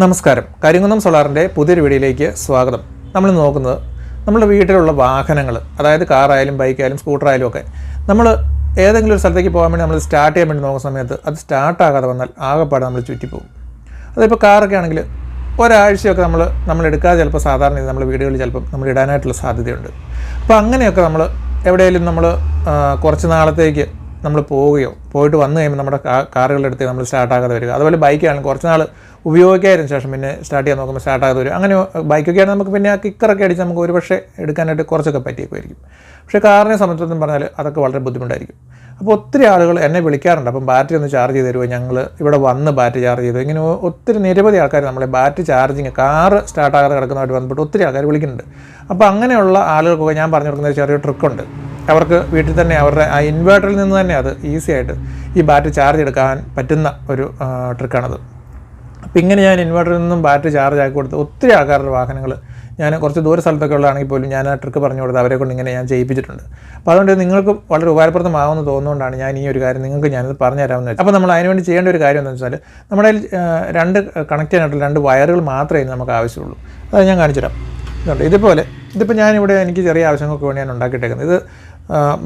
നമസ്കാരം. കരിങ്കുന്നം സോളാറിന്റെ പുതിയൊരു വീഡിയോയിലേക്ക് സ്വാഗതം. നമ്മൾ നോക്കുന്നത് നമ്മുടെ വീട്ടിലുള്ള വാഹനങ്ങൾ അതായത് കാറായാലും ബൈക്കായാലും സ്കൂട്ടറായാലും ഒക്കെ നമ്മൾ ഏതെങ്കിലും ഒരു സ്ഥലത്തേക്ക് പോകാൻ വേണ്ടി നമ്മൾ സ്റ്റാർട്ട് ചെയ്യാൻ വേണ്ടി നോക്കുന്ന സമയത്ത് അത് സ്റ്റാർട്ടാകാതെ വന്നാൽ ആകെപ്പാടെ നമ്മൾ ചുറ്റിപ്പോകും. അതിപ്പോൾ കാറൊക്കെ ആണെങ്കിൽ ഒരാഴ്ചയൊക്കെ നമ്മൾ നമ്മൾ എടുക്കാതെ ചിലപ്പോൾ സാധാരണ ഇത് നമ്മൾ വീടുകളിൽ ചിലപ്പം നമ്മൾ ഇടാനായിട്ടുള്ള സാധ്യതയുണ്ട്. അപ്പോൾ അങ്ങനെയൊക്കെ നമ്മൾ എവിടെയെങ്കിലും നമ്മൾ കുറച്ച് നാളത്തേക്ക് നമ്മൾ പോവുകയോ പോയിട്ട് വന്നു കഴിയുമ്പോൾ നമ്മുടെ കാറുകളുടെ അടുത്ത് നമ്മൾ സ്റ്റാർട്ടാകാതെ വരിക. അതുപോലെ ബൈക്കാണെങ്കിൽ കുറച്ച് നാൾ ഉപയോഗിക്കാതിന് ശേഷം പിന്നെ സ്റ്റാർട്ട് ചെയ്യാൻ നോക്കുമ്പോൾ സ്റ്റാർട്ടാകാതെ വരും അങ്ങനെ ബൈക്കൊക്കെ ആണെങ്കിൽ നമുക്ക് പിന്നെ ആ കിക്കറൊക്കെ അടിച്ച് നമുക്ക് ഒരു പക്ഷേ എടുക്കാനായിട്ട് കുറച്ചൊക്കെ പറ്റിയേക്കുമായിരിക്കും. പക്ഷേ കാറിനെ സംബന്ധിച്ചിടത്തോളം പറഞ്ഞാൽ അതൊക്കെ വളരെ ബുദ്ധിമുട്ടായിരിക്കും. അപ്പോൾ ഒത്തിരി ആളുകൾ എന്നെ വിളിക്കാറുണ്ട്. അപ്പം ബാറ്ററി ഒന്ന് ചാർജ് ചെയ്ത് തരുമോ ഞങ്ങൾ ഇവിടെ വന്ന് ബാറ്ററി ചാർജ് ചെയ്തു ഇങ്ങനെ ഒത്തിരി നിരവധി ആൾക്കാർ നമ്മളെ ബാറ്ററി ചാർജിങ് കാറ് സ്റ്റാർട്ടാകാതെ കിടക്കുന്നതായിട്ട് ബന്ധപ്പെട്ട് ഒത്തിരി ആൾക്കാർ വിളിക്കുന്നുണ്ട്. അപ്പോൾ അങ്ങനെയുള്ള ആളുകൾക്കൊക്കെ ഞാൻ പറഞ്ഞു കൊടുക്കുന്ന ചെറിയ ട്രിക്കുണ്ട് അവർക്ക് വീട്ടിൽ തന്നെ അവരുടെ ആ ഇൻവേർട്ടറിൽ നിന്ന് തന്നെ അത് ഈസി ആയിട്ട് ഈ ബാറ്ററി ചാർജ് എടുക്കാൻ പറ്റുന്ന ഒരു ട്രിക്കാണത് അപ്പം ഇങ്ങനെ ഞാൻ ഇൻവേർട്ടറിൽ നിന്നും ബാറ്ററി ചാർജ് ആക്കി കൊടുത്ത് ഒത്തിരി ആൾക്കാരുടെ വാഹനങ്ങൾ ഞാൻ കുറച്ച് ദൂര സ്ഥലത്തൊക്കെ ഉള്ളതാണെങ്കിൽ പോലും ഞാൻ ആ ട്രിക്ക് പറഞ്ഞു കൊടുത്ത് അവരെ കൊണ്ട് ഇങ്ങനെ ഞാൻ ചെയ്യിപ്പിച്ചിട്ടുണ്ട്. അപ്പോൾ അതുകൊണ്ട് നിങ്ങൾക്ക് വളരെ ഉപകാരപ്രദമാകുമെന്ന് തോന്നുന്നതുകൊണ്ടാണ് ഞാൻ ഈ ഒരു കാര്യം നിങ്ങൾക്ക് ഞാനിത് പറഞ്ഞു തരാമെന്ന് വെച്ചാൽ അപ്പോൾ നമ്മൾ അതിനുവേണ്ടി ചെയ്യേണ്ട ഒരു കാര്യം എന്താണെന്ന് വെച്ചാൽ നമ്മുടെ രണ്ട് കണക്ട് ചെയ്യാനായിട്ടുള്ള രണ്ട് വയറുകൾ മാത്രമേ നമുക്ക് ആവശ്യമുള്ളൂ. അത് ഞാൻ കാണിച്ചു തരാം ഇതുപോലെ ഇതിപ്പോൾ ഞാനിവിടെ എനിക്ക് ചെറിയ ആവശ്യങ്ങൾക്ക് വേണ്ടി ഞാൻ ഉണ്ടാക്കിയിട്ടേക്കുന്നത്. ഇത്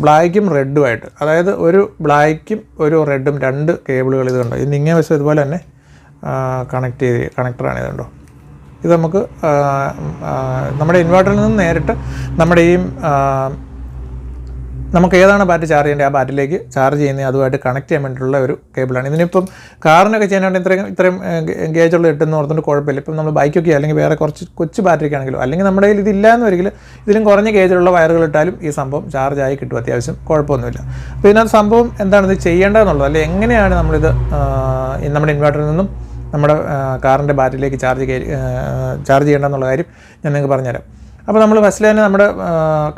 ബ്ലാക്കും റെഡുമായിട്ട് അതായത് ഒരു ബ്ലാക്കും ഒരു റെഡും രണ്ട് കേബിളുകൾ ഇത് കണ്ടോ ഇത് ഇങ്ങനെ വെച്ചാൽ ഇതുപോലെ തന്നെ കണക്ട് ചെയ്ത് കണക്ടറാണ് ഇതുണ്ടോ? ഇത് നമുക്ക് നമ്മുടെ ഇൻവേർട്ടറിൽ നിന്ന് നേരിട്ട് നമ്മുടെ ഈ നമുക്ക് ഏതാണ് ബാറ്ററി ചാർജ് ചെയ്യേണ്ടത്? ആ ബാറ്ററിയിലേക്ക് ചാർജ് ചെയ്യുന്ന അതുമായിട്ട് കണക്ട് ചെയ്യാൻ വേണ്ടിയിട്ടുള്ള ഒരു കേബിളാണ് ഇതിനിപ്പം കാറിനൊക്കെ ചെയ്യാനായിട്ട് ഇത്രയും ഇത്രയും ഗേജുള്ള ഇട്ടെന്ന് ഓർത്തുകൊണ്ട് കുഴപ്പമില്ല. ഇപ്പം നമ്മൾ ബൈക്കൊക്കെ അല്ലെങ്കിൽ വേറെ കുറച്ച് കൊച്ചു ബാറ്ററിക്ക് ആണെങ്കിലും അല്ലെങ്കിൽ നമ്മുടെ കയ്യിൽ ഇതില്ല എന്ന് ഇതിലും കുറഞ്ഞ ഗേജിലുള്ള വയറുകൾ ഇട്ടാലും ഈ സംഭവം ചാർജ് ആയി കിട്ടും അത്യാവശ്യം. കുഴപ്പമൊന്നുമില്ല. അപ്പോൾ ഇതിനകത്ത് സംഭവം എന്താണ് ഇത് ചെയ്യേണ്ടതെന്നുള്ളത്? അല്ലെങ്കിൽ എങ്ങനെയാണ് നമ്മളിത് നമ്മുടെ ഇൻവേർട്ടറിൽ നിന്നും നമ്മുടെ കാറിന്റെ ബാറ്ററിയിലേക്ക് ചാർജ് ചാർജ് ചെയ്യേണ്ടതെന്നുള്ള കാര്യം ഞാൻ നിങ്ങൾക്ക് പറഞ്ഞുതരാം. അപ്പോൾ നമ്മൾ ഫസ്റ്റ് തന്നെ നമ്മുടെ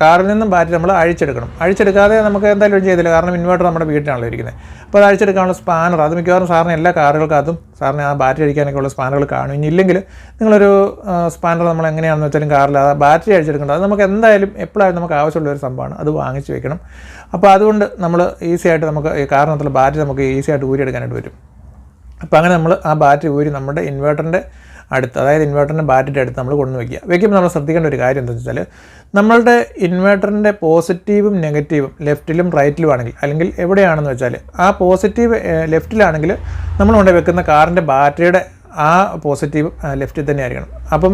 കാറിൽ നിന്നും ബാറ്ററി നമ്മൾ അഴിച്ചെടുക്കണം. അഴിച്ചെടുക്കാതെ നമുക്ക് എന്തായാലും ചെയ്തില്ല. കാരണം ഇൻവേർട്ടർ നമ്മുടെ വീട്ടിലാണല്ലോ ഇരിക്കുന്നത് അപ്പോൾ അത് അഴിച്ചെടുക്കാനുള്ള സ്പാനർ അത് മിക്കവാറും സാറിന് എല്ലാ കാറുകൾക്കകത്തും സാറിന് ആ ബാറ്ററി അഴിക്കാനൊക്കെ ഉള്ള സ്പാനറുകൾ കാണും. ഇനി ഇല്ലെങ്കിൽ നിങ്ങളൊരു സ്പാനർ നമ്മൾ എങ്ങനെയാണെന്ന് വെച്ചാലും കാറിൽ ആ ബാറ്ററി അഴിച്ചെടുക്കേണ്ടത് അത് നമുക്ക് എന്തായാലും എപ്പോഴായാലും നമുക്ക് ആവശ്യമുള്ള ഒരു സംഭവമാണ്. അത് വാങ്ങിച്ച് വെക്കണം. അപ്പോൾ അതുകൊണ്ട് നമ്മൾ ഈസി ആയിട്ട് നമുക്ക് ഈ കാറിനകത്തുള്ള ബാറ്ററി നമുക്ക് ഈസി ആയിട്ട് ഊരിയെടുക്കാനായിട്ട് വരും അപ്പോൾ അങ്ങനെ നമ്മൾ ആ ബാറ്ററി ഊരി നമ്മുടെ ഇൻവേർട്ടറിന്റെ അടുത്ത് അതായത് ഇൻവേർട്ടറിന്റെ ബാറ്ററി അടുത്ത് നമ്മൾ കൊണ്ടു വയ്ക്കുക വയ്ക്കുമ്പോൾ നമ്മൾ ശ്രദ്ധിക്കേണ്ട ഒരു കാര്യം എന്താണെന്ന് വെച്ചാൽ നമ്മളുടെ ഇൻവേർട്ടറിന്റെ പോസിറ്റീവും നെഗറ്റീവും ലെഫ്റ്റിലും റൈറ്റിലും ആണെങ്കിൽ അല്ലെങ്കിൽ എവിടെയാണെന്ന് വെച്ചാൽ ആ പോസിറ്റീവ് ലെഫ്റ്റിലാണെങ്കിൽ നമ്മൾ കൊണ്ട് വെക്കുന്ന കാറിന്റെ ബാറ്ററിയുടെ ആ പോസിറ്റീവ് ലെഫ്റ്റിൽ തന്നെ ആയിരിക്കണം. അപ്പം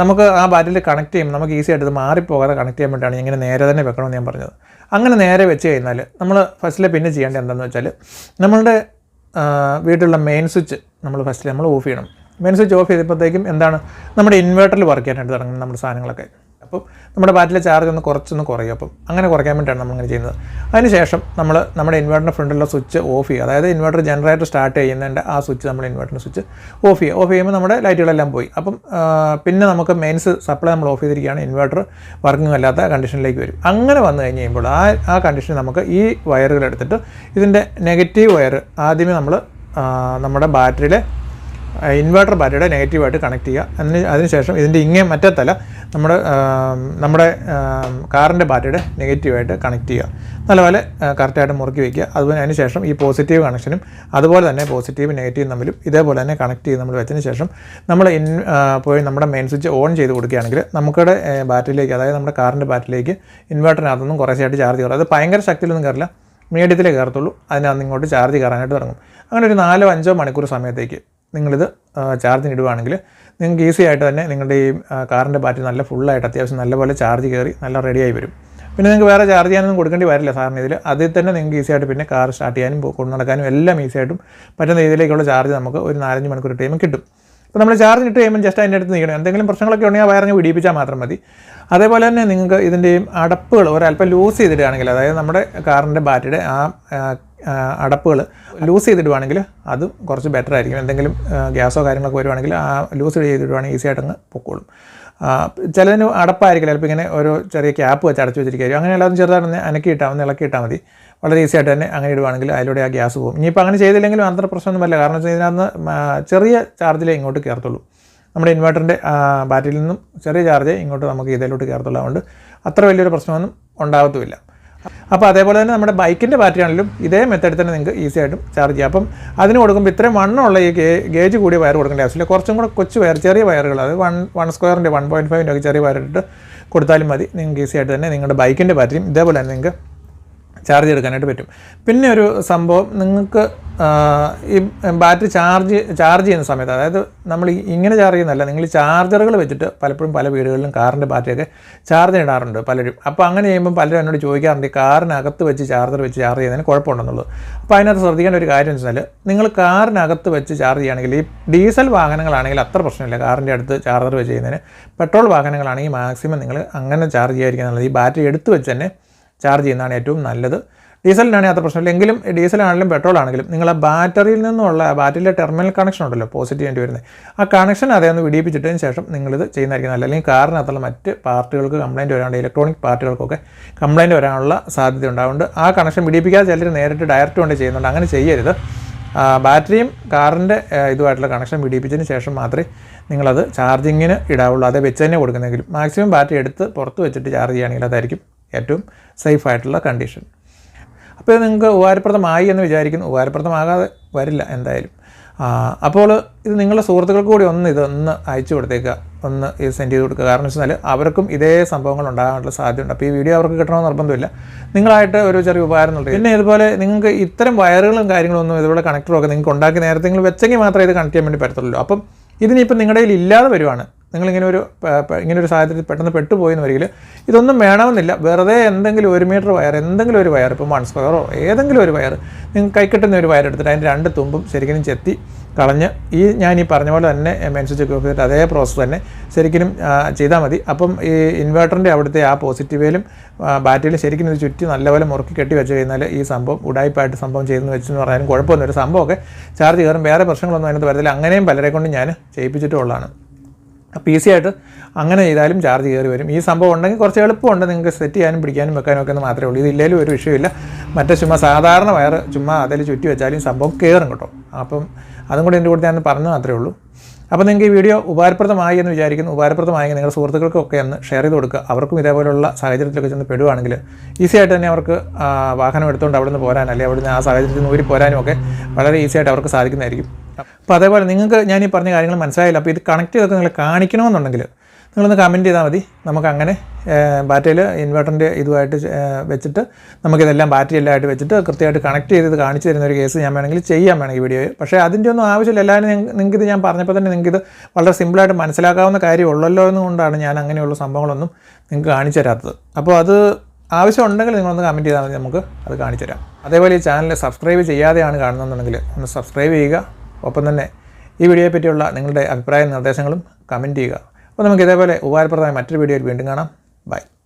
നമുക്ക് ആ ബാറ്ററിയിൽ കണക്ട് ചെയ്യുമ്പോൾ നമുക്ക് ഈസി ആയിട്ട് ഇത് മാറിപ്പോകാതെ കണക്ട് ചെയ്യാൻ വേണ്ടിയിട്ടാണ് ഇങ്ങനെ നേരെ തന്നെ വെക്കണമെന്ന് ഞാൻ പറഞ്ഞത്. അങ്ങനെ നേരെ വെച്ച് കഴിഞ്ഞാൽ നമ്മൾ ഫസ്റ്റിൽ പിന്നെ ചെയ്യേണ്ടത് എന്താണെന്ന് വെച്ചാൽ നമ്മളുടെ വീട്ടിലുള്ള മെയിൻ സ്വിച്ച് നമ്മൾ ഫസ്റ്റിൽ നമ്മൾ ഓഫ് ചെയ്യണം. മെയിൻ സ്വിച്ച് ഓഫ് ചെയ്തപ്പോഴത്തേക്കും എന്താണ്? നമ്മുടെ ഇൻവേർട്ടറിൽ വർക്ക് ചെയ്യാനായിട്ട് തുടങ്ങുന്നത് നമ്മുടെ സാധനങ്ങളൊക്കെ. അപ്പോൾ നമ്മുടെ ബാറ്ററിലെ ചാർജ് ഒന്ന് കുറച്ചൊന്ന് കുറയും. അപ്പം അങ്ങനെ കുറയ്ക്കാൻ വേണ്ടിയിട്ടാണ് നമ്മളിങ്ങനെ ചെയ്യുന്നത്. അതിനുശേഷം നമ്മൾ നമ്മുടെ ഇൻവേർട്ടറിന്റെ ഫ്രണ്ടിലുള്ള സ്വിച്ച് ഓഫ് ചെയ്യുക. അതായത് ഇൻവേർട്ടർ ജനറേറ്റർ സ്റ്റാർട്ട് ചെയ്യുന്നതിന്റെ ആ സ്വിച്ച് നമ്മൾ ഇൻവേർട്ടറിന്റെ സ്വിച്ച് ഓഫ് ചെയ്യുക. ഓഫ് ചെയ്യുമ്പോൾ നമ്മുടെ ലൈറ്റുകളെല്ലാം പോയി. അപ്പം പിന്നെ നമുക്ക് മെയിൻസ് സപ്ലൈ നമ്മൾ ഓഫ് ചെയ്തിരിക്കുകയാണ്. ഇൻവേർട്ടർ വർക്കിംഗ് അല്ലാത്ത കണ്ടീഷനിലേക്ക് വരും. അങ്ങനെ വന്നു കഴിഞ്ഞ് കഴിയുമ്പോൾ ആ ആ കണ്ടീഷനിൽ നമുക്ക് ഈ വയറുകൾ എടുത്തിട്ട് ഇതിന്റെ നെഗറ്റീവ് വയർ ആദ്യമേ നമ്മൾ നമ്മുടെ ബാറ്ററിയിലെ ഇൻവേർട്ടർ ബാറ്ററിയുടെ നെഗറ്റീവായിട്ട് കണക്ട് ചെയ്യുക. അതിന് അതിനുശേഷം ഇതിന്റെ ഇങ്ങേ മറ്റത്തല നമ്മുടെ നമ്മുടെ കാറിന്റെ ബാറ്ററിയുടെ നെഗറ്റീവായിട്ട് കണക്ട് ചെയ്യുക. നല്ലപോലെ കറക്റ്റായിട്ട് മുറുക്കി വയ്ക്കുക അതുപോലെ അതിന് ശേഷം ഈ പോസിറ്റീവ് കണക്ഷനും അതുപോലെ തന്നെ പോസിറ്റീവ് നെഗറ്റീവ് തമ്മിലും ഇതേപോലെ തന്നെ കണക്ട് ചെയ്ത് നമ്മൾ വെച്ചതിന് ശേഷം നമ്മൾ ഇൻ പോയി നമ്മുടെ മെയിൻ സ്വിച്ച് ഓൺ ചെയ്ത് കൊടുക്കുകയാണെങ്കിൽ നമുക്കിടെ ബാറ്ററിയിലേക്ക് അതായത് നമ്മുടെ കാറിന്റെ ബാറ്ററിയിലേക്ക് ഇൻവേർട്ടറിനകത്തൊന്നും കുറച്ചായിട്ട് ചാർജ് കയറും. അത് ഭയങ്കര ശക്തിയിലൊന്നും കയറില്ല. മീഡിയത്തിലേ കയറത്തുള്ളൂ. അതിനകത്ത് ഇങ്ങോട്ട് ചാർജ് കയറാനായിട്ട് തുടങ്ങും. അങ്ങനെ ഒരു നാലോ അഞ്ചോ മണിക്കൂർ സമയത്തേക്ക് നിങ്ങളിത് ചാർജിന് ഇടുവാണെങ്കിൽ നിങ്ങൾക്ക് ഈസി ആയിട്ട് തന്നെ നിങ്ങളുടെ ഈ കാറിന്റെ ബാറ്ററി നല്ല ഫുള്ളായിട്ട് അത്യാവശ്യം നല്ലപോലെ ചാർജ് കയറി നല്ല റെഡിയായി വരും. പിന്നെ നിങ്ങൾക്ക് വേറെ ചാർജ് ചെയ്യാനൊന്നും കൊടുക്കേണ്ടി വരില്ല സാറിന് ഇതിൽ അതിൽ തന്നെ നിങ്ങൾക്ക് ഈസി ആയിട്ട് പിന്നെ കാർ സ്റ്റാർട്ട് ചെയ്യാനും കൊണ്ടു നടക്കാനും എല്ലാം ഈസി ആയിട്ടും പറ്റുന്ന രീതിയിലേക്കുള്ള ചാർജ് നമുക്ക് ഒരു നാലഞ്ച് മണിക്കൂർ ടൈം കിട്ടും. അപ്പോൾ നമ്മൾ ചാർജ് ഇട്ട് കഴിയുമ്പോൾ ജസ്റ്റ് അതിന്റെ അടുത്ത് നിൽക്കണം എന്തെങ്കിലും പ്രശ്നങ്ങളൊക്കെ ഉണ്ടെങ്കിൽ ആ വയറിഞ്ഞ് പിടിപ്പിച്ചാൽ മാത്രം മതി. അതേപോലെ തന്നെ നിങ്ങൾക്ക് ഇതിന്റെയും അടപ്പുകൾ ഒരല്പം ലൂസ് ചെയ്തിട്ടാണെങ്കിൽ അതായത് നമ്മുടെ കാറിന്റെ ബാറ്ററിയുടെ ആ അടപ്പുകൾ ലൂസ് ചെയ്തിടുവാണെങ്കിൽ അത് കുറച്ച് ബെറ്റർ ആയിരിക്കും എന്തെങ്കിലും ഗ്യാസോ കാര്യങ്ങളൊക്കെ വരുവാണെങ്കിൽ ആ ലൂസ് ചെയ്തിടുവാണെങ്കിൽ ഈസി ആയിട്ടങ്ങ് പൊക്കോളും. ചിലതിന് അടപ്പായിരിക്കില്ല. ചിലപ്പോൾ ഇങ്ങനെ ഓരോ ചെറിയ ക്യാപ്പ് വെച്ച് അടച്ചു വെച്ചിരിക്കുകയായിരിക്കും അങ്ങനെ എല്ലാവരും ചെറുതായിട്ട് അനക്കി ഇട്ടാൽ ഒന്ന് ഇളക്കി ഇട്ടാൽ മതി. വളരെ ഈസി ആയിട്ട് തന്നെ അങ്ങനെ ഇടുവാണെങ്കിൽ അതിലൂടെ ആ ഗ്യാസ് പോകും. ഇനിയിപ്പോൾ അങ്ങനെ ചെയ്തില്ലെങ്കിലും അത്ര പ്രശ്നമൊന്നുമല്ല കാരണം വെച്ചാൽ ഇതിനകത്ത് ചെറിയ ചാർജിലേ ഇങ്ങോട്ട് കയറത്തുള്ളൂ നമ്മുടെ ഇൻവെർട്ടറിന്റെ ബാറ്ററിയിൽ നിന്നും ചെറിയ ചാർജ് ഇങ്ങോട്ട് നമുക്ക് ഇതിലോട്ട് കയറത്തുള്ളൂ അതുകൊണ്ട് അത്ര വലിയൊരു പ്രശ്നമൊന്നും ഉണ്ടാകത്തുമില്ല അപ്പോൾ അതേപോലെ തന്നെ നമ്മുടെ ബൈക്കിന്റെ ബാറ്ററി ആണെങ്കിലും ഇതേ മെത്തേഡ് തന്നെ നിങ്ങൾക്ക് ഈസി ആയിട്ടും ചാർജ് ചെയ്യാം. അപ്പം അതിന് കൊടുക്കുമ്പോൾ ഇത്രയും വണ്ണമുള്ള ഈ ഗേജ് കൂടിയ വയർ കൊടുക്കേണ്ട ആവശ്യമില്ല. കുറച്ചും കൂടെ കൊച്ചു വയർ ചെറിയ വയറുകൾ അത് വൺ വൺ സ്ക്വയറിന്റെ വൺ പോയിന്റ് ഫൈവിന്റെ ഒക്കെ ചെറിയ വയർ കൊടുത്താലും മതി. നിങ്ങൾക്ക് ഈസി ആയിട്ട് തന്നെ നിങ്ങളുടെ ബൈക്കിന്റെ ബാറ്ററിയും ഇതേപോലെ തന്നെ നിങ്ങൾക്ക് ചാർജ് എടുക്കാനായിട്ട് പറ്റും. പിന്നെ ഒരു സംഭവം നിങ്ങൾക്ക് ഈ ബാറ്ററി ചാർജ് ചാർജ് ചെയ്യുന്ന സമയത്ത് അതായത് നമ്മൾ ഇങ്ങനെ ചാർജ് ചെയ്യുന്നതല്ല നിങ്ങൾ ചാർജറുകൾ വെച്ചിട്ട് പലപ്പോഴും പല വീടുകളിലും കാറിന്റെ ബാറ്ററിയൊക്കെ ചാർജ് ഇടാറുണ്ട് പലരും. അപ്പോൾ അങ്ങനെ ചെയ്യുമ്പോൾ പലരും എന്നോട് ചോദിക്കാറുണ്ട് ഈ കാറിനകത്ത് വെച്ച് ചാർജർ വെച്ച് ചാർജ് ചെയ്യുന്നതിന് കുഴപ്പമുണ്ടെന്നുള്ളത്? അപ്പോൾ അതിനകത്ത് ശ്രദ്ധിക്കേണ്ട ഒരു കാര്യം എന്ന് വെച്ചാൽ നിങ്ങൾ കാറിനകത്ത് വെച്ച് ചാർജ് ചെയ്യുകയാണെങ്കിൽ ഈ ഡീസൽ വാഹനങ്ങളാണെങ്കിൽ അത്ര പ്രശ്നമില്ല. കാറിന്റെ അടുത്ത് ചാർജർ വെച്ച് ചെയ്യുന്നതിന് പെട്രോൾ വാഹനങ്ങളാണെങ്കിൽ മാക്സിമം നിങ്ങൾ അങ്ങനെ ചാർജ് ചെയ്യാതിരിക്കുന്നത് ഈ ബാറ്ററി എടുത്ത് വെച്ച് തന്നെ ചാർജ് ചെയ്യുന്നതാണ് ഏറ്റവും നല്ലത്. ഡീസലിനാണെങ്കിൽ അത്ര പ്രശ്നമില്ല എങ്കിലും ഡീസലാണെങ്കിലും പെട്രോൾ ആണെങ്കിലും നിങ്ങൾ ആ ബാറ്ററിയിൽ നിന്നുള്ള ബാറ്ററിയിലെ ടെർമിനൽ കണക്ഷൻ ഉണ്ടല്ലോ പോസിറ്റീവ് ആയിട്ട് വരുന്നത്. ആ കണക്ഷൻ അതേ ഒന്ന് വിടിയിപ്പിച്ചിട്ടതിന് ശേഷം നിങ്ങളിത് ചെയ്യുന്നതായിരിക്കും നല്ലത്. അല്ലെങ്കിൽ കാറിനകത്തുള്ള മറ്റ് പാർട്ടുകൾക്ക് കംപ്ലയിന്റ് വരാനുള്ള ഇലക്ട്രോണിക് പാർട്ടുകൾക്കൊക്കെ കംപ്ലയിന്റ് വരാനുള്ള സാധ്യത ഉണ്ടാവുന്നുണ്ട്. ആ കണക്ഷൻ വിടിയിപ്പിക്കാതെ ചിലർ നേരിട്ട് ഡയറക്റ്റ് കൊണ്ട് ചെയ്യുന്നുണ്ട്. അങ്ങനെ ചെയ്യരുത്. ബാറ്ററിയും കാറിന്റെ ഇതുമായിട്ടുള്ള കണക്ഷൻ പിടിപ്പിച്ചതിന് ശേഷം മാത്രമേ നിങ്ങളത് ചാർജിങ്ങിന് ഇടാവുള്ളൂ. അതേ വെച്ച് തന്നെ കൊടുക്കുന്നെങ്കിലും. മാക്സിമം ബാറ്ററി എടുത്ത് പുറത്ത് വെച്ചിട്ട് ചാർജ് ചെയ്യുകയാണെങ്കിൽ അതായിരിക്കും ഏറ്റവും സേഫ് ആയിട്ടുള്ള കണ്ടീഷൻ അപ്പോൾ ഇത് നിങ്ങൾക്ക് ഉപകാരപ്രദമായി എന്ന് വിചാരിക്കുന്നു. ഉപകാരപ്രദമാകാതെ വരില്ല എന്തായാലും. അപ്പോൾ ഇത് നിങ്ങളുടെ സുഹൃത്തുക്കൾക്ക് കൂടി ഒന്ന് ഇതൊന്ന് അയച്ചു കൊടുത്തേക്കുക. ഒന്ന് ഇത് സെൻഡ് ചെയ്ത് കൊടുക്കുക. കാരണം വെച്ചാൽ അവർക്കും ഇതേ സംഭവങ്ങൾ ഉണ്ടാകാനുള്ള സാധ്യതയുണ്ട്. അപ്പോൾ ഈ വീഡിയോ അവർക്ക് കിട്ടണമെന്ന് നിർബന്ധമില്ല. നിങ്ങളായിട്ട് ഒരു ചെറിയ ഉപകാരം എന്നുള്ളത് പിന്നെ ഇതുപോലെ നിങ്ങൾക്ക് ഇത്തരം വയറുകളും കാര്യങ്ങളൊന്നും ഇതുപോലെ കണക്ടറും ഒക്കെ നിങ്ങൾക്ക് ഉണ്ടാക്കി നേരത്തെ നിങ്ങൾ വെച്ചെങ്കിൽ മാത്രമേ ഇത് കണക്ട് ചെയ്യാൻ വേണ്ടി പറ്റത്തുള്ളൂ. അപ്പം ഇതിനിപ്പം നിങ്ങളുടെ കയ്യിൽ ഇല്ലാതെ വരുവാണ്. നിങ്ങളിങ്ങനെ ഒരു ഇങ്ങനെ ഒരു സാഹചര്യത്തിൽ പെട്ടെന്ന് പെട്ടുപോയി എന്ന് വരികിൽ ഇതൊന്നും വേണമെന്നില്ല. വെറുതെ എന്തെങ്കിലും ഒരു മീറ്റർ വയർ എന്തെങ്കിലും ഒരു വയർ ഇപ്പം വൺ സ്ക്വയറോ ഏതെങ്കിലും ഒരു വയർ നിങ്ങൾ കൈ കിട്ടുന്ന ഒരു വയർ എടുത്തിട്ട് അതിന്റെ രണ്ട് തുമ്പും ശരിക്കും ചെത്തി കളഞ്ഞ് ഈ ഞാൻ ഈ പറഞ്ഞ പോലെ തന്നെ മെൻസ് ചെക്ക് ചെയ്തിട്ട് അതേ പ്രോസസ്സ് തന്നെ ശരിക്കും ചെയ്താൽ മതി. അപ്പം ഈ ഇൻവേർട്ടറിന്റെ അവിടുത്തെ ആ പോസിറ്റീവേലും ബാറ്ററിയിലും ശരിക്കും ഇത് ചുറ്റി നല്ലപോലെ മുറുക്കി കെട്ടി വെച്ച് കഴിഞ്ഞാൽ ഈ സംഭവം ഉടായ്പായിട്ട് സംഭവം ചെയ്തെന്ന് വെച്ചെന്ന് പറഞ്ഞാലും കുഴപ്പമൊന്നും ഒരു സംഭവമൊക്കെ ചാർജ് കയറും. വേറെ പ്രശ്നങ്ങളൊന്നും അതിനകത്ത് വരത്തില്ല. അങ്ങനെയും പലരെ കൊണ്ട് ഞാൻ ചെയ്യിപ്പിച്ചിട്ടുള്ളതാണ്. അപ്പോൾ ഈസി ആയിട്ട് അങ്ങനെ ചെയ്താലും ചാർജ് കയറി വരും. ഈ സംഭവം ഉണ്ടെങ്കിൽ കുറച്ച് എളുപ്പമുണ്ട്. നിങ്ങൾക്ക് സെറ്റ് ചെയ്യാനും പിടിക്കാനും വെക്കാനും ഒക്കെ എന്ന് മാത്രമേ ഉള്ളൂ. ഇതില്ലേലും ഒരു വിഷയമില്ല. മറ്റേ ചുമ്മാ സാധാരണ വയർ ചുമ്മാ അതിൽ ചുറ്റി വെച്ചാലും സംഭവം കയറും കേട്ടോ. അപ്പം അതും കൂടി എന്റെ കൂടെ ഞാൻ പറഞ്ഞു മാത്രമേ ഉള്ളൂ. അപ്പോൾ നിങ്ങൾക്ക് ഈ വീഡിയോ ഉപകാരപ്രദമായി എന്ന് വിചാരിക്കുന്നു. ഉപകാരപ്രദമായെങ്കിൽ നിങ്ങളുടെ സുഹൃത്തുക്കൾക്കൊക്കെ ഒന്ന് ഷെയർ ചെയ്ത് കൊടുക്കുക. അവർക്കും ഇതേപോലുള്ള സാഹചര്യത്തിലൊക്കെ ചെന്ന് പെടുവാണെങ്കിൽ ഈസി ആയിട്ട് തന്നെ അവർക്ക് വാഹനം എടുത്തുകൊണ്ട് അവിടെ നിന്ന് പോരാൻ അല്ലെങ്കിൽ അവിടെ നിന്ന് ആ സാഹചര്യത്തിൽ നിന്ന് ഊരി പോരാനും ഒക്കെ വളരെ ഈസി ആയിട്ട് അവർക്ക് സാധിക്കുന്നതായിരിക്കും. അപ്പോൾ അതേപോലെ നിങ്ങൾക്ക് ഞാൻ ഈ പറഞ്ഞ കാര്യങ്ങൾ മനസ്സിലായില്ല. അപ്പോൾ ഇത് കണക്ട് ചെയ്തൊക്കെ നിങ്ങൾ കാണിക്കണമെന്നുണ്ടെങ്കിൽ നിങ്ങളൊന്ന് കമന്റ് ചെയ്താൽ മതി. നമുക്ക് അങ്ങനെ ബാറ്ററിയിൽ ഇൻവെർട്ടറിന്റെ ഇതുമായിട്ട് വെച്ചിട്ട് നമുക്കിതെല്ലാം ബാറ്ററി എല്ലാം ആയിട്ട് വെച്ചിട്ട് കൃത്യമായിട്ട് കണക്ട് ചെയ്ത് കാണിച്ചു തരുന്ന ഒരു കേസ് ഞാൻ വേണമെങ്കിൽ ചെയ്യാൻ വേണമെങ്കിൽ വീഡിയോ പക്ഷേ അതിന്റെ ഒന്നും ആവശ്യമില്ല. എല്ലാവരും നിങ്ങൾക്കിത് ഞാൻ പറഞ്ഞപ്പോൾ തന്നെ നിങ്ങൾക്കിത് വളരെ സിമ്പിളായിട്ട് മനസ്സിലാക്കാവുന്ന കാര്യം ഉള്ളല്ലോ എന്നുകൊണ്ടാണ് ഞാൻ അങ്ങനെയുള്ള സംഭവങ്ങളൊന്നും നിങ്ങൾക്ക് കാണിച്ചു തരാത്തത്. അപ്പോൾ അത് ആവശ്യമുണ്ടെങ്കിൽ നിങ്ങളൊന്ന് കമന്റ് ചെയ്താൽ മതി. നമുക്ക് അത് കാണിച്ചു തരാം. അതേപോലെ ഈ ചാനൽ സബ്സ്ക്രൈബ് ചെയ്യാതെയാണ് കാണുന്നതെന്നുണ്ടെങ്കിൽ ഒന്ന് സബ്സ്ക്രൈബ് ചെയ്യുക. ഒപ്പം തന്നെ ഈ വീഡിയോയെ പറ്റിയുള്ള നിങ്ങളുടെ അഭിപ്രായ നിർദ്ദേശങ്ങളും കമന്റ് ചെയ്യുക. അപ്പോൾ നമുക്ക് ഇതേപോലെ ഉപകാരപ്രദമായ മറ്റൊരു വീഡിയോയിൽ വീണ്ടും കാണാം. ബൈ.